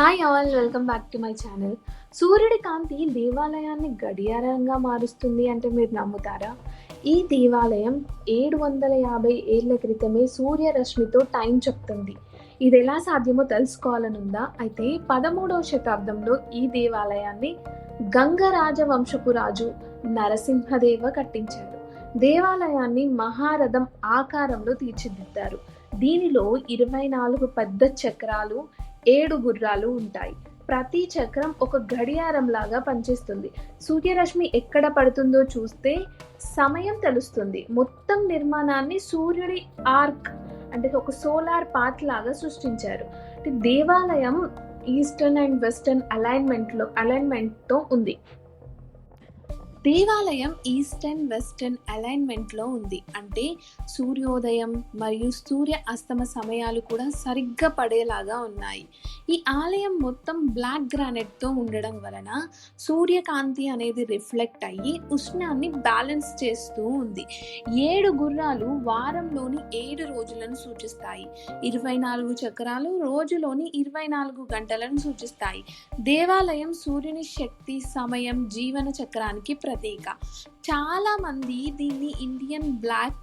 Hi all welcome back to my channel సూర్యుడి కాంతి దేవాలయాన్ని గడియారంగా మారుస్తుంది అంటే మీరు నమ్ముతారా? ఈ దేవాలయం ఏడు వందల యాభై ఏళ్ళ క్రితమే సూర్యరశ్మితో టైం చెప్తుంది. ఇది ఎలా సాధ్యమో తెలుసుకోవాలనుందా? అయితే పదమూడవ శతాబ్దంలో ఈ దేవాలయాన్ని గంగరాజ వంశపు రాజు నరసింహదేవ కట్టించారు. దేవాలయాన్ని మహారథం ఆకారంలో తీర్చిదిద్దారు. దీనిలో ఇరవై నాలుగు పెద్ద చక్రాలు ఏడు గుర్రాలు ఉంటాయి. ప్రతి చక్రం ఒక గడియారం లాగా పనిచేస్తుంది. సూర్యరశ్మి ఎక్కడ పడుతుందో చూస్తే సమయం తెలుస్తుంది. మొత్తం నిర్మాణాన్ని సూర్యుడి ఆర్క్ అంటే ఒక సోలార్ పాత్ లాగా సృష్టించారు. దేవాలయం ఈస్టర్న్ అండ్ వెస్టర్న్ అలైన్మెంట్లో అలైన్మెంట్తో ఉంది. దేవాలయం ఈస్టర్న్ వెస్టర్న్ అలైన్మెంట్లో ఉంది. అంటే సూర్యోదయం మరియు సూర్య అస్తమ సమయాలు కూడా సరిగ్గా పడేలాగా ఉన్నాయి. ఈ ఆలయం మొత్తం బ్లాక్ గ్రానైట్తో ఉండడం వలన సూర్యకాంతి అనేది రిఫ్లెక్ట్ అయ్యి ఉష్ణాన్ని బ్యాలెన్స్ చేస్తూ ఉంది. ఏడు గుర్రాలు వారంలోని ఏడు రోజులను సూచిస్తాయి. ఇరవై నాలుగు చక్రాలు రోజులోని ఇరవై నాలుగు గంటలను సూచిస్తాయి. దేవాలయం సూర్యుని శక్తి సమయం జీవన చక్రానికి ప్రతీక చాలామంది దీన్ని ఇండియన్ బ్లాక్